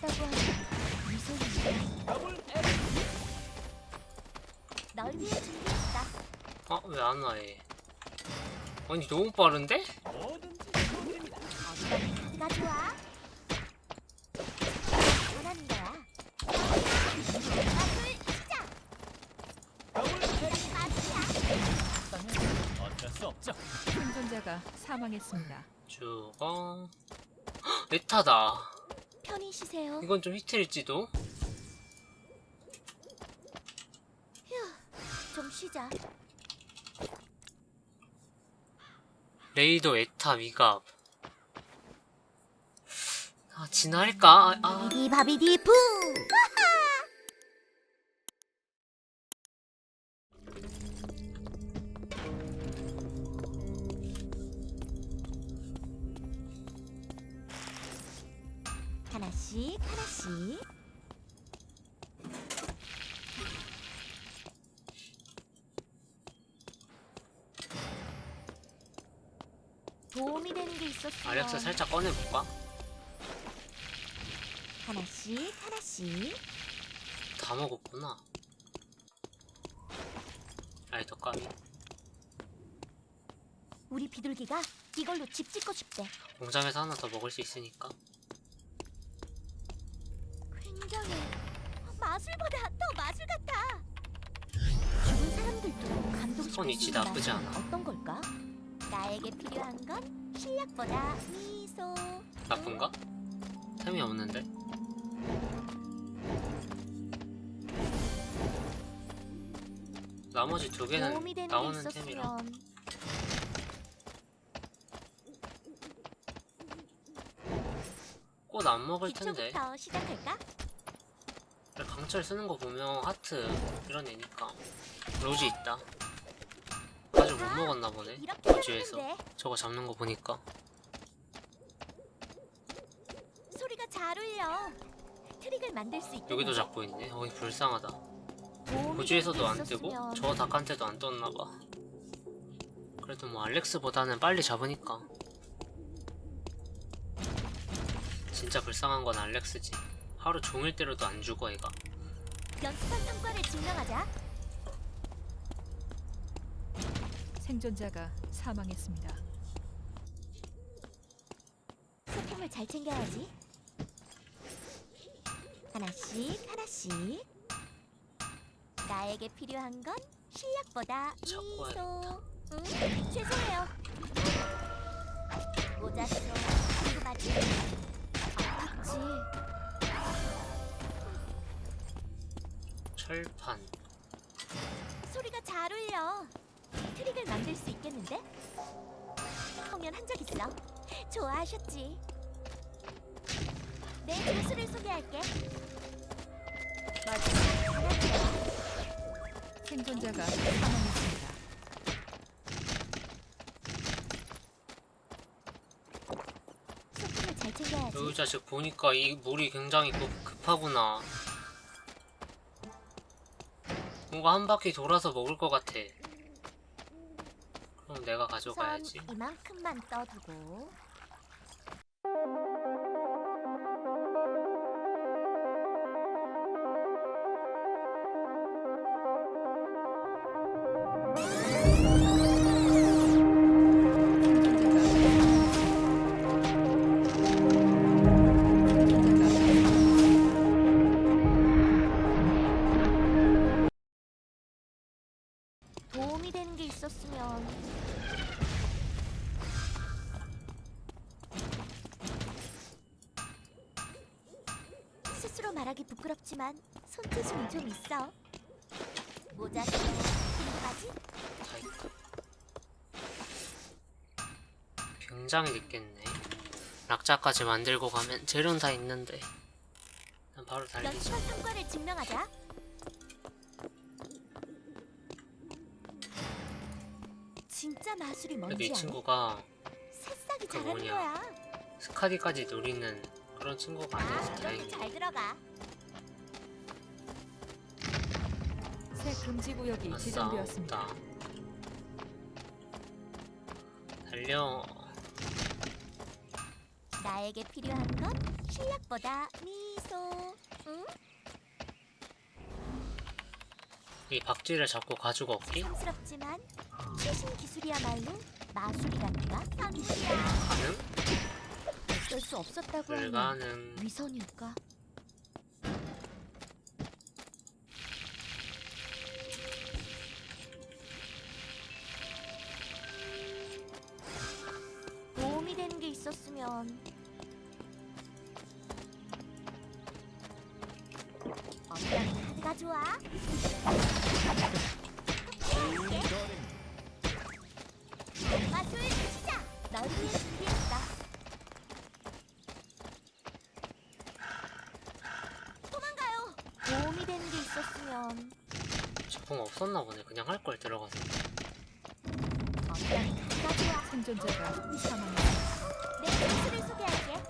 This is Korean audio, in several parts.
있다고 하니 무서운데. 널 위해 준비했다. 아, 왜 안 와, 얘? 아니, 너무 빠른데? 나 좋아. 원하는 거야. 마술 시작. 마술이야. 어쩔 수 없죠. 생존자가 사망했습니다. 죽어. 헉, 메타다. 편히 쉬세요. 이건 좀 히트일지도? 좀 쉬자. 레이더 에타 위갑. 아, 진화할까? 아, 아. 비디 바비디 붕. 하나씩. 도움이 되는 게 있었으면 아렉스 살짝 꺼내볼까? 하나씩 하나씩 다 먹었구나. 아이, 덕감이. 우리 비둘기가 이걸로 집 짓고 싶대. 공장에서 하나 더 먹을 수 있으니까. 마술보다 더 마술 같아. 죽은 사람들도 감동시킬 손수 있다. 나쁘지 않아. 어떤 걸까? 나에게 필요한 건 실력보다 미소. 나쁜가? 템이 없는데? 나머지 두 개는 도움이 되는 게 나오는 템이라 있었으면 꽃 안 먹을 텐데 기초부터 시작할까? 강철 쓰는 거 보면 하트 이런 애니까 로지 있다. 아직 못 먹었나 보네 하면 돼. 저거 잡는 거 보니까. 소리가 잘 울려. 트릭을 만들 수 있게. 여기도 잡고 있네. 어이 불쌍하다. 고지에서도 되는 안게 뜨고 저 닭한테도 안 떴나 봐. 그래도 뭐 알렉스보다는 빨리 잡으니까. 진짜 불쌍한 건 알렉스지. 하루 종일 때려도 안 죽어 얘가 연습한 성과를 증명하자. 생존자가 사망했습니다. 소품을 잘 챙겨야지. 하나씩 하나씩. 나에게 필요한 건 실력보다 미소. 응? 죄송해요. 모자 속 궁금하지? 아팠지. 철판 소리가 잘 울려. 트릭을 만들 수 있겠는데? 공연 한 적 있어. 좋아하셨지? 내 교수를 소개할게. 마지막 하나야. 생존자가 사망했습니다. 소품을 잘 챙겨야지. 여기 자식 보니까 이 물이 굉장히 급, 급하구나 뭔가 한 바퀴 돌아서 먹을 것 같아 그럼 내가 가져가야지 이만큼만 떠두고. 스스로 말하기 부끄럽지만 손재주는 좀 있어. 모자 다 있다 굉장히 늦겠네 락자까지 만들고 가면 재료는 다 있는데 난 바로 달리자 연습한 성과를 증명하자. 진짜 마술이 그래도 뭔지 이 알아? 친구가 새싹이 그 뭐냐. 거야. 스카디까지 노리는 그런 친구가 아, 아니어서 이것도 다행이네 잘 들어가. 새 금지 구역이 아싸 지정되었습니다. 달려 나에게 필요한 건 실력보다 미소. 응? 이 박쥐를 잡고 가지고 없기? 새삼스럽지만 최신 기술이야말로 마술이란다. 선수야. 가능? 어쩔 수 없었다고 불가능. 위선일까? 도움이 되는 게 있었으면 어떤 카드가 좋아? 제품 없었나 보네. 그냥 할 걸 들어가서. 생존자가 점수를 소개할게.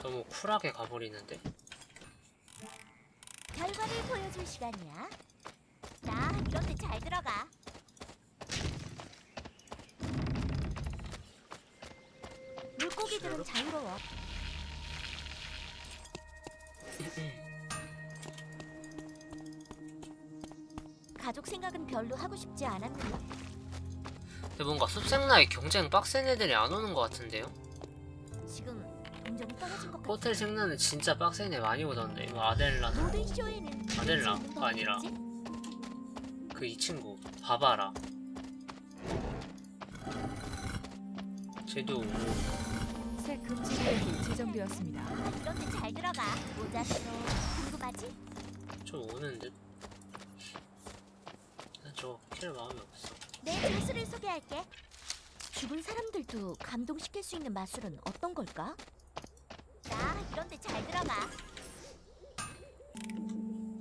너무 쿨하게 가버리는데? 결과를 보여줄 시간이야. 나 이런데 잘 들어가. 물고기들은 자유로워. 가족 생각은 별로 하고 싶지 않았는데 근데 뭔가 숲생나이 경쟁 빡센 애들이 안 오는 것 같은데요? 지금 동정이 떨어진 것 같아. 호텔 생나는 진짜 빡센 애 많이 오던데. 뭐 아델라. 모든 쇼에는 아델라가 재밌는 아니라. 법이겠지? 그 이 친구. 바바라. 쟤도. 새 금지 구역이 지정되었습니다. 이런 데 잘 들어가. 모자도 궁금하지? 좀 오는 듯? 저킬 마음이 없어. 내 조수를 소개할게. 죽은 사람들도 감동시킬 수 있는 마술은 어떤 걸까? 나 이런데 잘 들어가.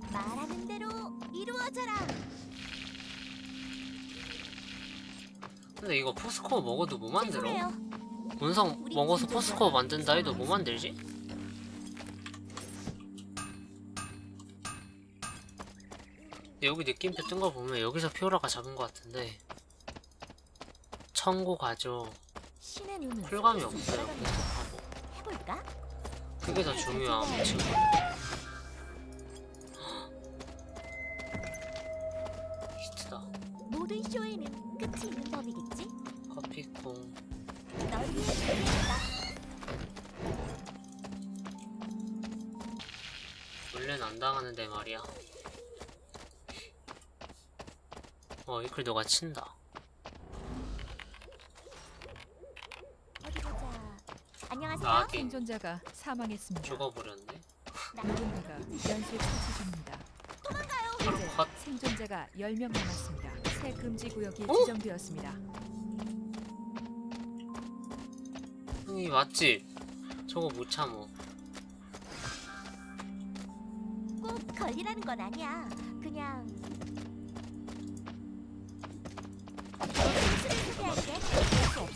말하는 대로 이루어져라. 근데 이거 포스코어 먹어도 뭐 만들어? 죄송해요. 본성 먹어서 포스코어 만든다 해도 뭐 만들지? 여기 느낌표 뜬 거 보면 여기서 피오라가 잡은 것 같은데 청고 가죠 신의 눈은 쿨감이 없어요 있더라고요. 하고 해볼까? 그게 더 중요함 지금 히트다 모든 쇼에는 끝이 있는 법이겠지? 커피콩 널 위해 준비했다. 원래는 안 당하는데 말이야 어 이클 너가 친다 어디 보자. 안녕하세요. 아, 네. 생존자가 사망했습니다. 죽어버렸네 누군가가 연쇄 처치 중입니다. 현재 컷. 생존자가 10명 남았습니다. 새 금지 구역이 어? 지정되었습니다. 형이 맞지? 저거 못 참어 꼭 걸리라는 건 아니야. 그냥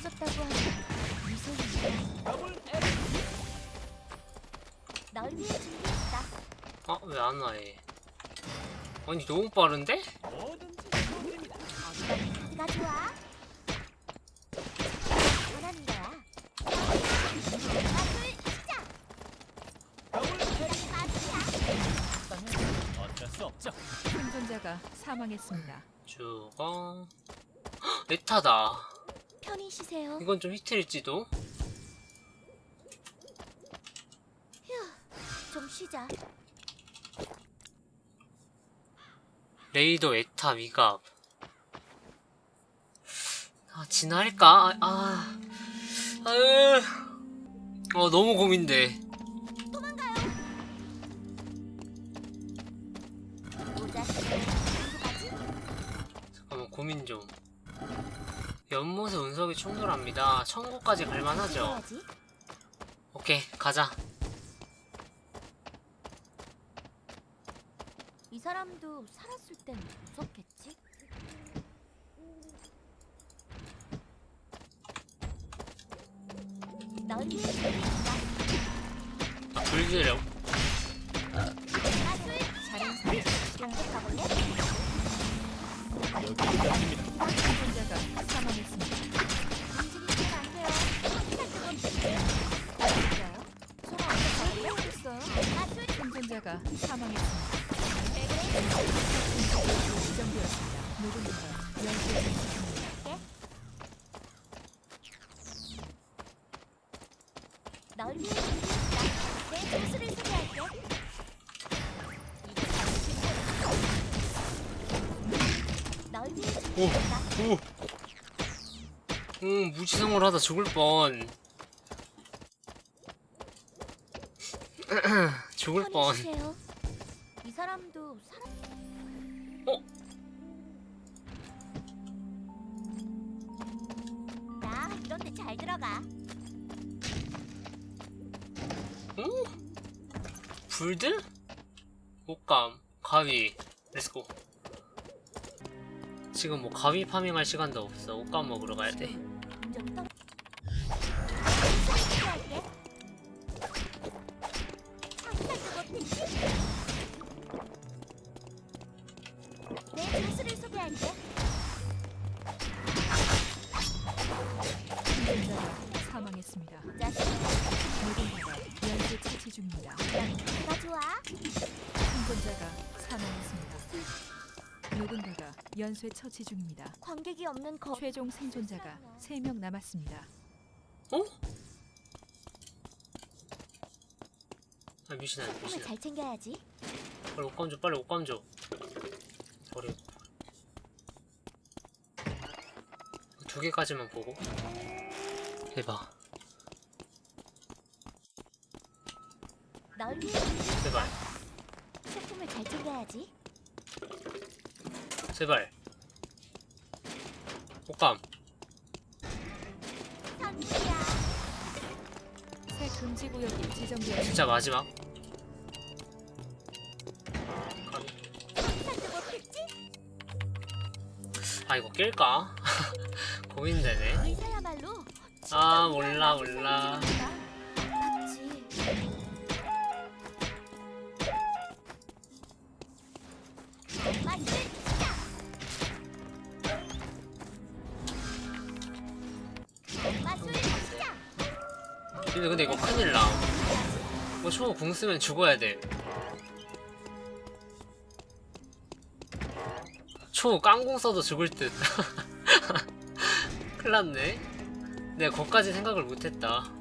없었다고 하니 미소니. 널 위해 준비했다. 아 왜 안 와 얘? 아니 너무 빠른데? 어디가 좋아? 원하는 거야. 마술 시작. 마술이야. 어쩔 수 없죠. 생존자가 사망했습니다. 죽어 헉, 에타다 편히 쉬세요. 이건 좀 히트일지도 좀 쉬자. 레이더 에타 위갑 아 진할까? 아, 아, 아유, 어 너무 고민돼? 잠깐만 고민 좀 연못에 운석이 충돌합니다 천국까지 갈만하죠? 오케이 가자 이 사람도 살았을 땐 무섭겠지? 널. 아, 잘했어. 공격해볼래? 여기 있습니다. 생존자가 사망했습니다. 움직이시면 안 돼요. 가사망했습니다 널 위해 준비했다. 오! 응, 무지성을 하다 죽을 뻔. 죽을 뻔. 이 사람도 사람. 어? 나 이런 데 잘 들어가. 불들? 옷감, 가위, 렛츠고. 지금 뭐 가위 파밍할 시간도 없어. 옷감 먹으러 가야 돼. 생존자가 사망했습니다. 누군가가 연쇄 처치 중입니다. 나 좋아. 생존자가 사망했습니다. 누군가가 연쇄 처치 중입니다. 관객이 없는 거. 최종 생존자가 3명 남았습니다. 어? 아 미신아 소품을 미신아 잘 챙겨야지. 빨리 옷감 줘 빨리 옷감 줘 버려 두 개까지만 보고 대박 널 위해 준비- 제발 소품을 잘 챙겨야지. 제발 옷감 선수야. 새 금지 구역이 지정되었습니다. 진짜 마지막? 아 이거 낄까? 고민되네. 아, 몰라, 몰라. 근데 근데 이거 큰일나. 이거 초궁 쓰면 죽어야 돼. 초 깡궁 써도 죽을 듯. 큰일 났네. 내가 거기까지 생각을 못했다.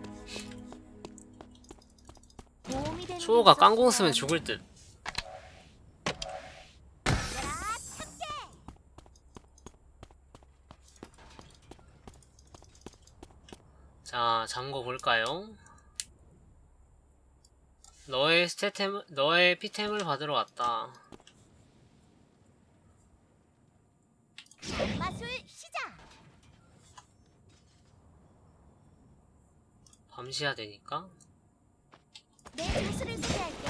초호가 게 깡궁 쓰면 죽을 듯 얘들아, 참깨. 자, 잠궈 볼까요? 너의 스태템, 너의 피템을 받으러 왔다. 마술 시작. 밤시야 되니까. 내 조수를 소개할게.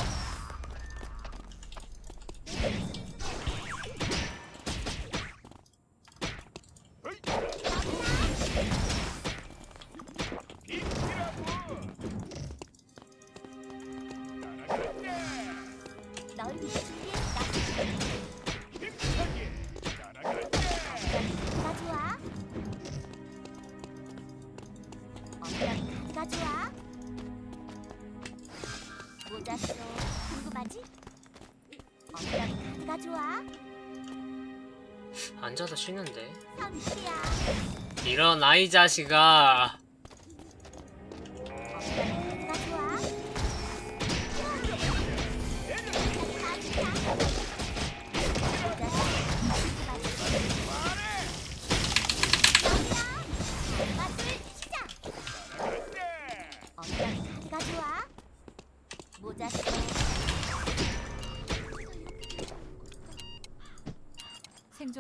앉아서 쉬는데. 일어나, 이 자식아.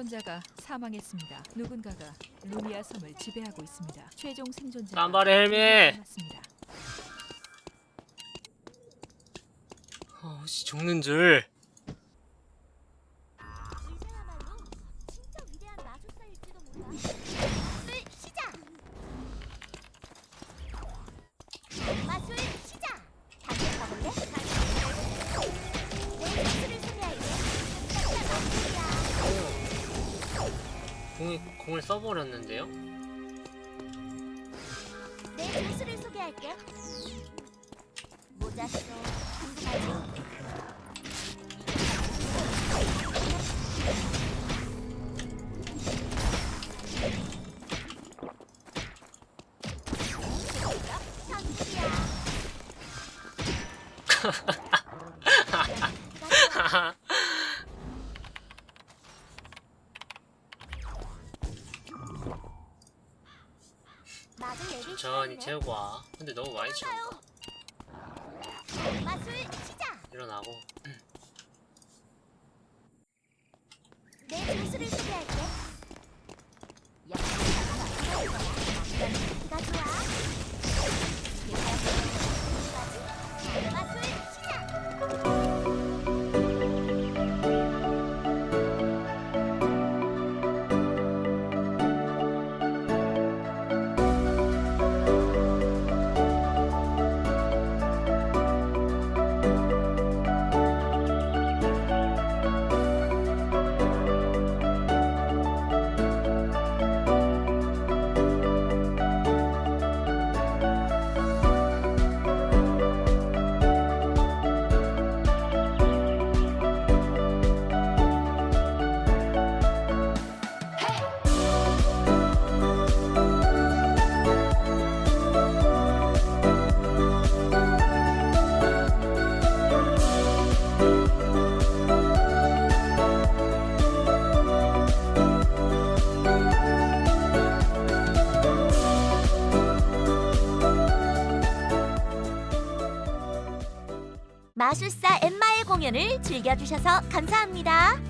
생존자가 사망했습니다. 누군가가 루미아 섬을 지배하고 있습니다. 최종 생존자가 깜발의 헬멧! 남았습니다. 어, 씨, 죽는 줄. 내 마술을 소개할게. 모자쇼 궁금하지? 천천히 시간이네. 채우고 와. 근데 너무 많이 채운다. 마술 시작. 일어나고. 내 조수를 소개할게. 역시 마술사 엠마의 공연을 즐겨주셔서 감사합니다.